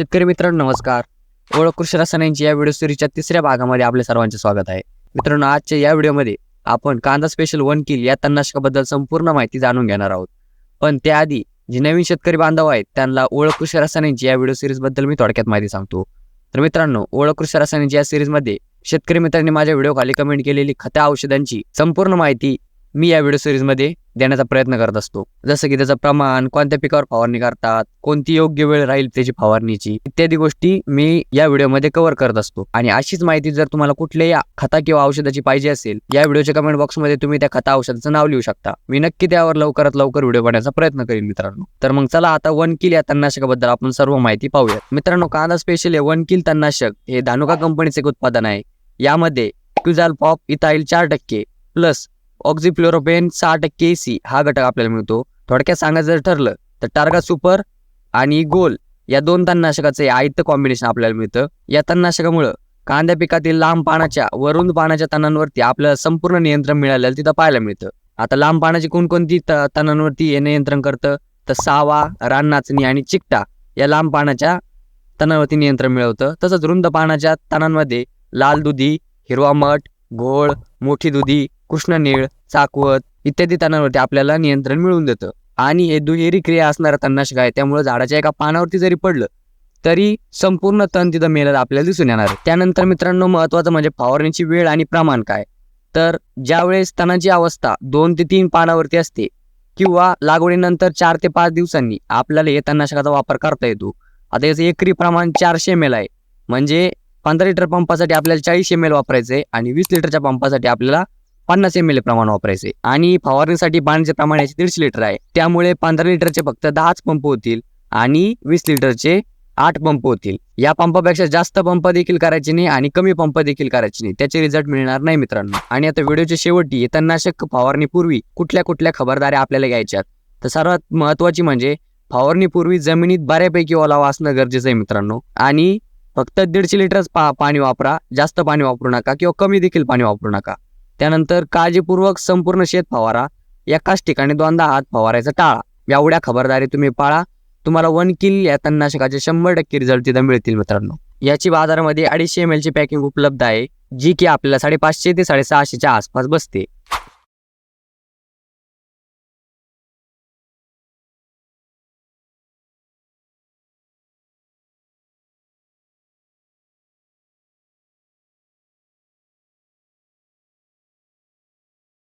शेतकरी मित्रांनो नमस्कार. ओळख कृषी रसायनांची या व्हिडिओ सिरीजच्या तिसऱ्या भागामध्ये आपले सर्वांचे स्वागत आहे. मित्रांनो आजच्या या व्हिडिओमध्ये आपण कांदा स्पेशल वन किल या तणनाशकाबद्दल संपूर्ण माहिती जाणून घेणार आहोत. पण त्याआधी जे नवीन शेतकरी बांधव आहेत त्यांना ओळख कृषी रसायनांची या व्हिडिओ सिरीजबद्दल मी थोडक्यात माहिती सांगतो. तर मित्रांनो ओळख कृषी रसायनांची या सिरीजमध्ये शेतकरी मित्रांनी माझ्या व्हिडिओ खाली कमेंट केलेली खत्या औषधांची संपूर्ण माहिती मी या व्हिडिओ सिरीजमध्ये देण्याचा प्रयत्न करत असतो. जसं की त्याचं प्रमाण कोणत्या पिकावर फवारणी करतात कोणती योग्य वेळ राहील त्याची फवारणीची इत्यादी गोष्टी मी या व्हिडिओमध्ये कव्हर करत असतो. आणि अशीच माहिती जर तुम्हाला कुठल्याही खता किंवा औषधाची पाहिजे असेल या व्हिडिओच्या कमेंट बॉक्समध्ये तुम्ही त्या खता औषधाचं नाव लिहू शकता. मी नक्की त्यावर लवकरात लवकर व्हिडिओ बनवण्याचा प्रयत्न करेन मित्रांनो. तर मग चला आता वन किल या तणनाशकाबद्दल आपण सर्व माहिती पाहूया मित्रांनो कांदा स्पेशल हे वन किल तणनाशक. हे धानुका कंपनीचे एक उत्पादन आहे. यामध्ये क्युझाल पॉप इथाईल चार टक्के प्लस ऑक्झिफ्लोरोपेन सहा टक्के सी हा घटक आपल्याला मिळतो. थोडक्यात सांगायचं जर ठरलं तर टार्गा सुपर आणि गोल या दोन तणनाशकाचं आयत्त कॉम्बिनेशन आपल्याला मिळतं. या तणनाशकामुळं कांद्या पिकातील लांब पानाच्या रुंद पानाच्या तणांवरती आपल्याला संपूर्ण नियंत्रण मिळालेलं तिथं पाहायला मिळतं. आता लांब पानाची कोणकोणती त- तणांवरती हे नियंत्रण करतं? तर सावा रान नाचणी आणि चिकटा या लांब पानाच्या तणांवरती नियंत्रण मिळवतं. तसंच रुंद पानाच्या तणांमध्ये लाल दुधी हिरवा मठ घोळ मोठी दुधी कृष्णनीळ चाकवत इत्यादी तणांवरती आपल्याला नियंत्रण मिळवून देतं. आणि हे दुहेरी क्रिया असणारा तणनाशक आहे त्यामुळे झाडाच्या एका पानावरती जरी पडलं तरी संपूर्ण तण तिथं मेलेलं आपल्याला दिसून येणार त्यानंतर मित्रांनो महत्वाचं म्हणजे फवारणीची वेळ आणि प्रमाण काय? तर ज्यावेळेस तणाची अवस्था दोन ते तीन पानावरती असते किंवा लागवडीनंतर चार ते पाच दिवसांनी आपल्याला हे तणनाशकाचा वापर करता येतो. आता याचं एकरी प्रमाण चारशे एम एल आहे. म्हणजे पंधरा लिटर पंपासाठी आपल्याला चाळीस एम एल वापरायचं आहे आणि वीस लिटरच्या पंपासाठी आपल्याला पन्नास एम एल प्रमाण वापरायचे आणि फवारणीसाठी पाण्याचे प्रमाण याचे दीडशे लिटर आहे. त्यामुळे पंधरा लिटरचे फक्त दहाच पंप होतील आणि वीस लिटरचे आठ पंप होतील. या पंपापेक्षा जास्त पंप देखील करायचे नाही आणि कमी पंप देखील करायचे नाही. त्याचे रिझल्ट मिळणार नाही मित्रांनो. आणि आता व्हिडिओच्या शेवटी तणनाशक फवारणीपूर्वी कुठल्या कुठल्या खबरदाऱ्या आपल्याला घ्यायच्यात? तर सर्वात महत्वाची म्हणजे फवारणीपूर्वी जमिनीत बऱ्यापैकी ओलावा असणं गरजेचं आहे मित्रांनो. आणि फक्त दीडशे लिटरच पा पाणी वापरा जास्त पाणी वापरू नका किंवा कमी देखील पाणी वापरू नका. त्यानंतर काळजीपूर्वक संपूर्ण शेत फवारा. एकाच ठिकाणी दोनदा हात फवारायचा टाळा. एवढ्या खबरदारी तुम्ही पाळा. तुम्हाला वन किल या तणनाशकाचे शंभर टक्के रिझल्ट तिथं मिळतील मित्रांनो. याची बाजारामध्ये अडीचशे एम एलची पॅकिंग उपलब्ध आहे जी की आपल्याला साडेपाचशे ते साडेसहाशेच्या आसपास बसते.